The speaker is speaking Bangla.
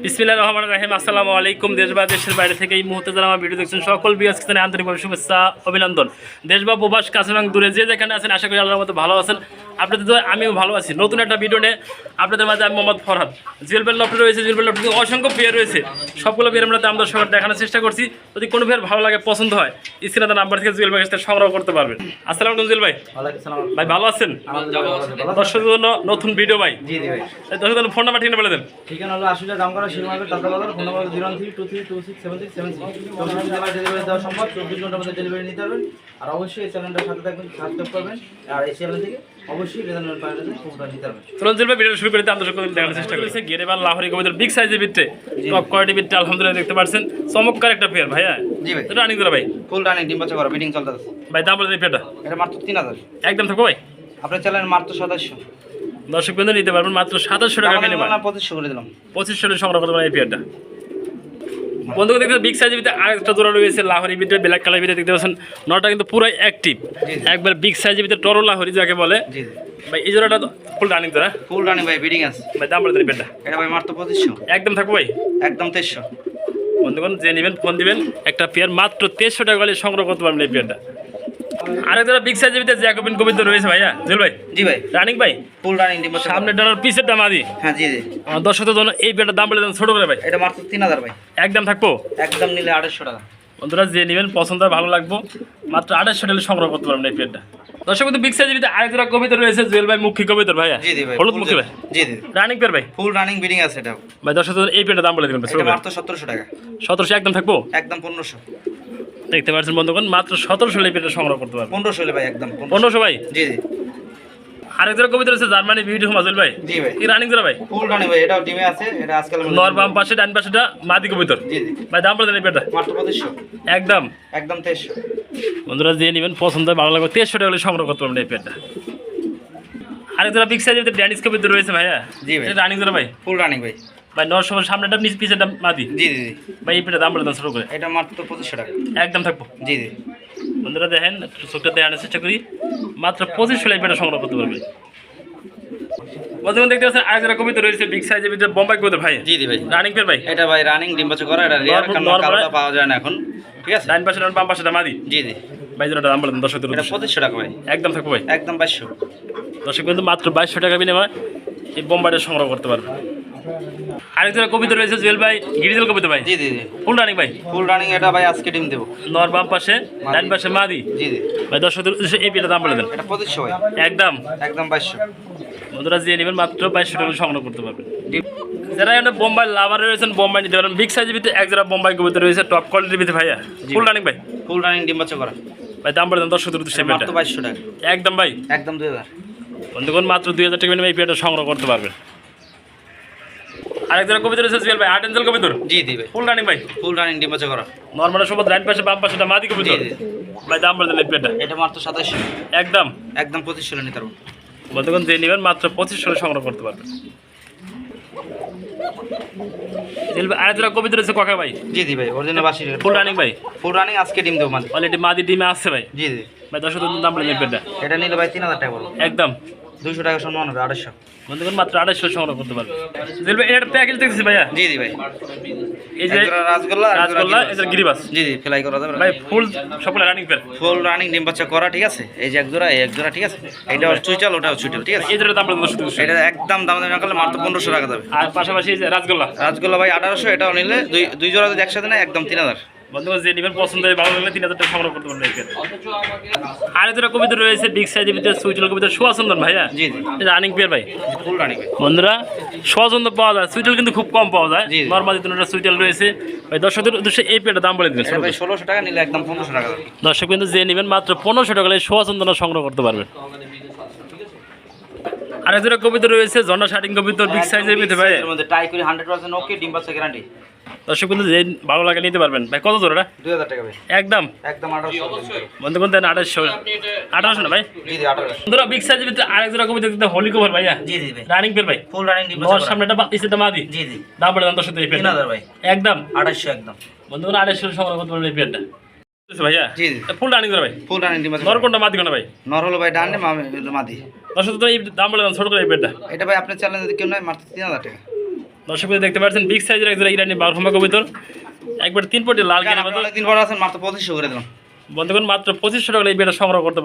বিসমিল্লাহ রহমান রাহিম, আসসালামু আলাইকুম। দেশ বা দেশের বাইরে থেকে এই মুহূর্তে যারা আমার ভিডিও দেখছেন, সকল বিয়াস কিসানে আন্তরিকভাবে শুভেচ্ছা, অভিনন্দন। দেশ বা প্রবাস কাছে এবং দূরে যে যেখানে আছেন, আশা করি আল্লাহর মতো ভালো আছেন। আপনাদের তো আমিও ভালো আছি। নতুন একটা ভিডিও নিয়ে আপনাদের মাঝে আমি মোহাম্মদ ফরহাদ। জুয়েল বেল লফটে রয়েছে জুয়েল বেল লফটে অসংখ্য বিয়ার রয়েছে। সবগুলো বিয়ার আমরা দাম দর সবার দেখানোর চেষ্টা করছি। যদি কোনো বিয়ার ভালো লাগে পছন্দ হয় স্ক্রিনে নাম্বার থেকে জুয়েল ভাইয়ের সাথে সংগ্রহ করতে পারবেন। আসসালামু আলাইকুম জুয়েল ভাই। ভাই ভালো আছেন? দর্শকের জন্য নতুন ভিডিও ভাই। দর্শকের ফোন নাম্বার ঠিকানা বলে দেন। ঠিকানা হলো Ashulia Jamgara শিলমার্কেট Dadabazar phone number zero three two three two six seven six seven six. Delivery দেওয়া সম্ভব চব্বিশ ঘণ্টার মধ্যে ডেলিভারি নিতে পারবেন। আর অবশ্যই এই চ্যানেলটার সাথে থাকবেন সাবস্ক্রাইব করবেন। আর এই চ্যানেল থেকে অবশ্যই চলুন জুয়েল ভিডিও শুরু করে আমরা সকলে দেখানোর চেষ্টা করেছি গেরেবার লাহোরি কবিতার বিগ সাইজের ভিতরে টপ কোয়ালিটি ভিতরে আলহামদুলিল্লাহ দেখতে পাচ্ছেন চমৎকার একটা পেয়ার ভাইয়া জি ভাই। রানিং করে ভাই। ফুল রানিং ডিম বাচ্চা করা মিটিং চলতেছে। ভাই দাম বলে পেয়ারটা এটা মাত্র তিন হাজার। একদম ভাই? আপনার চ্যানেল মাত্র সদস্য দর্শক নিতে পারবেন মাত্র সাতাশশো টাকা মিনিমাম পঁচিশশো করে দিলাম। পঁচিশশো সংগ্রহ করতে পারেন এই পেয়ারটা বন্ধুকে দেখতে বিগ সাইজের ভিতরে আরেকটা জোড়া রয়েছে লাহোরি ভিতরে ব্ল্যাক কালার ভিতরে দেখতে পাচ্ছেন নটা কিন্তু পুরাই অ্যাক্টিভ একবার বিগ সাইজের ভিতরে টরো লাহরি যাকে বলে। ভাই এই জোড়াটা ফুল রানিং জোড়া। ফুল রানিং ভাই বিডিং আছে। ভাই দাম বলে দিন এটা এটা ভাই মাত্র পঁচিশশো। একদম থাকব ভাই? একদম তেইশশো। বন্ধুগণ যে নেবেন ফোন দিবেন। একটা পেয়ার মাত্র তেইশশো টাকা হলে সংগ্রহ করতে পারবেন এই পেয়ারটা আরেক যারা বিগ সাইজের ভিতরে জ্যাকোবিন গোবিন্দ রয়েছে ভাইয়া। জুল ভাই? জি ভাই। রানিং ভাই? ফুল রানিং ডিম সামনে ডানার পিসের দাম আদি। হ্যাঁ জি জি। আমার দর্শকদের জন্য এই পেয়ারটার দাম বলে দেন ছোটো করে ভাই। এটা মাত্র তিন হাজার ভাই। একদম থাকব? একদম নিলে আড়াইশো টাকা। বন্ধুরা যে নেবেন পছন্দ ভালো লাগবো। মাত্র আঠাশশো টাকা সংগ্রহ করতে পারবেন এই পেয়ারটা দর্শক কিন্তু বিগ সাইজের ভিতরে আরেক যারা কবিতা রয়েছে জুয়েল ভাই মুখী কবিতার ভাইয়া। জি জি ভাই হলুদ মুখী ভাই। জি জি রানিং পেয়ার ভাই। ফুল রানিং বিডিং আছে এটা। ভাই জন্য এই পেয়ারটার দাম বলে দেবেন এটা মাত্র সতেরোশো টাকা। সতেরোশো একদম থাকব? একদম পনেরোশো। দেখতে পাচ্ছেন বন্ধুগণ মাত্র সতেরোশো পেয়ারটা সংগ্রহ করতে পারবেন। পনেরোশো ভাই একদম পনেরোশো। ভাই? জি জি। আরেক কবিতা রয়েছে জার্মানি বিউটি হোম ভাই। জি ভাই। কি রানিং যারা ভাই? ফুল রানিং ভাই এটাও ডিমে আছে এটা আজকাল নর বাম পাশে ডান পাশেটা মাদি কবিতর। জি জি। ভাই দাম মাত্র পঁচিশশো। একদম। বন্ধুরা যে নেবেন পছন্দ হয় ভালো লাগবে তেইশশো টাকা হলে সংগ্রহ করতে পারবেন এই আরেক বিগ সাইজের ড্যানিস রয়েছে ভাইয়া। জি ভাই। রানিং যারা ভাই? ফুল রানিং ভাই। ভাই সময় সামনেটা নিচ পিছেটা মাদি। জি জি ভাই এই পেয়ারটা দাম বলে দেন শুরু করে। এটা মাত্র পঁচিশশো টাকা। একদম থাকব। জি জি। বন্ধুরা দেখেন একটু চোখটা দেখানোর চেষ্টা করি। মাত্র পঁচিশশো টাকা এই পেয়ারটা সংগ্রহ করতে পারবে দেখতে পাচ্ছেন রয়েছে বিগ সাইজের ভিতরে বোম্বাই ভাই। জি জি ভাই। রানিং ভাই। এটা ভাই রানিং ডিম বাচ্চা করা এটা রেয়ার কারণ কালোটা পাওয়া যায় না এখন। ঠিক আছে? ডান পাশে ডান বাম পাশেটা মাদি। জি জি। ভাই জোড়াটা দাম বলে দেন এটা পঁচিশশো টাকা ভাই। একদম থাকব ভাই। একদম বাইশশো। দর্শক কিন্তু মাত্র বাইশশো টাকা বিনিময় এই বোম্বাইটা সংগ্রহ করতে পারবে আরেক যারা কবিতা রয়েছে জুয়েল ভাই গিরিজেল কবিতা ভাই? জি জি জি। ফুল রানিং ভাই? ফুল রানিং এটা ভাই আজকে ডিম দেবো। নর বাম পাশে ডান পাশে মাদি? জি জি। ভাই উদ্দেশ্যে এই পেটা দাম বলে দেন। এটা পঁচিশশো ভাই। একদম। একদম বাইশশো বন্ধুরা যে নেবেন মাত্র বাইশশো টাকা সংগ্রহ করতে পারবেন। যারা এখানে বোম্বাই লাভার রয়েছেন বোম্বাই নিতে পারেন। বিগ সাইজের ভিতরে এক যারা বোম্বাই কবিতা রয়েছে টপ কোয়ালিটির ভিতরে ভাইয়া। ফুল। রানিং ভাই? ফুল রানিং ডিম বাচ্চা করা। ভাই দাম বলে দেন উদ্দেশ্যে এই মাত্র বাইশশো টাকা। একদম ভাই। একদম দুই হাজার। বন্ধুগণ মাত্র দুই হাজার টাকা এই পেটা সংগ্রহ করতে পারবেন। আরেক যারা কবিতা রয়েছে ভাই আর্ট এঞ্জেল কবিতর জি জি ভাই। ফুল রানিং ভাই। ফুল রানিং ডিম বাচ্চা করা। নর্মাল সম্পদ রাইট পাশে বাম পাশেটা মাদি কবিতর। ভাই দাম বলে পেটা এটা। মাত্র সাতাশশো একদম। একদম পঁচিশশো নিতে পারব বন্ধুগণ যে নেবেন মাত্র পঁচিশশো সংগ্রহ করতে পারবেন। জুয়েল ভাই আরেক যারা কবিতা রয়েছে ককা ভাই। জি জি ভাই অরিজিনাল বাসি ফুল রানিং ভাই। ফুল রানিং আজকে ডিম দেবো মানে। অলরেডি মাদি ডিমে আসছে ভাই। জি জি। ভাই দশ দাম বলে পেটা এটা। নিলে ভাই তিন হাজার টাকা পড়ব একদম। দুইশো টাকা সম্মান হবে আড়াইশো। বন্ধুগণ মাত্র আড়াইশো সংগ্রহ করতে ভাই এটা প্যাকেজ দেখতেছি ভাইয়া? জি জি ভাই। এই যে এক রাসগোল্লা আর এক জোড়া রাজগোল্লা গিরিবাস। এটা গিরিবাস। জি জি ফ্লাই করা যাবে ভাই full running pair full running ডিম বাচ্চা করা ঠিক আছে? এই যে এক জোড়া এই এক জোড়া ঠিক আছে? এটা চুইচাল ওটাও চুইটাল ঠিক আছে? এই দাম এটা একদম দাম দাম করলে মাত্র পনেরোশো টাকা যাবে। আর পাশাপাশি এই যে ভাই আঠারোশো এটাও নিলে দুই দুই জোড়া যদি একসাথে নেয় একদম তিন হাজার। বন্ধুগণ যে নেবেন পছন্দ হয় ভালো লাগলে তিন হাজার টাকা সংগ্রহ করতে পারবেন আর যেটা কবিতা রয়েছে বিগ সাইজের ভিতরে সুইচল কবিতা সুয়াচন্দন ভাইয়া? জি রানিং পেয়ার ভাই। ফুল রানিং বন্ধুরা সুয়াচন্দ পাওয়া যায়। সুইটেল কিন্তু খুব কম পাওয়া যায়। দুটো সুইটেল রয়েছে। ভাই দর্শকদের উদ্দেশ্যে এই পেয়ারটা দাম বলে দিবেন ষোলোশো টাকা নিলে একদম পনেরোশো টাকা। দর্শক কিন্তু যে নেবেন মাত্র পনেরোশো টাকা সুয়াচন্দন সংগ্রহ করতে পারবেন। আর যেটা কবিতা রয়েছে জন্না শার্টিং কবিতা বিগ সাইজের ভিতরে ভাই। এর মধ্যে টাই করে হান্ড্রেড পার্সেন্ট ওকে ডিম বাচ্চা গ্যারান্টি দর্শক কিন্তু যে ভালো লাগে নিতে পারবেন। ভাই কত দুই হাজার টাকা ভাই। একদম? একদম আঠারোশো। বন্ধুগণ দেন আঠাশশো আঠারোশো। না ভাই? জি জি আঠারোশো। বন্ধুরা বিগ সাইজের ভিতরে আরেক জোড়া কবিতা দিতে হোলি কভার ভাইয়া। জি জি ভাই। রানিং পেয়ার ভাই। ফুল রানিং ডিম বাচ্চা। সামনেটা পিছেটা মাদি। জি জি। দাম বলে দাম দর্শক এই তিন পেয়ারটা হাজার ভাই। একদম? আঠাশশো একদম। বন্ধু আড়াইশো সংগ্রহ করতে পারবেন এই পেয়ারটা বুঝছ ভাইয়া। জি জি। ফুল রানিং করে ভাই। ফুল রানিং ডিম নর কোনটা মাদি কোনটা ভাই নর হলো ভাই ডানে মাদি দর্শক তো এই দাম বলে ছোট করে এই বেডটা এটা ভাই আপনার চ্যানেল যদি কেউ নয় মাত্র তিন হাজার টাকা। দর্শক দেখতে পাচ্ছেন বিগ সাইজের একজন ইরানি বারহমা কবিতর। একবার তিন পটি লাল কেনা অনেকদিন পর আছেন মাত্র পঁচিশশো করে দিলাম বন্ধুগণ মাত্র পঁচিশশো টাকা এই বেটা সংগ্রহ করতে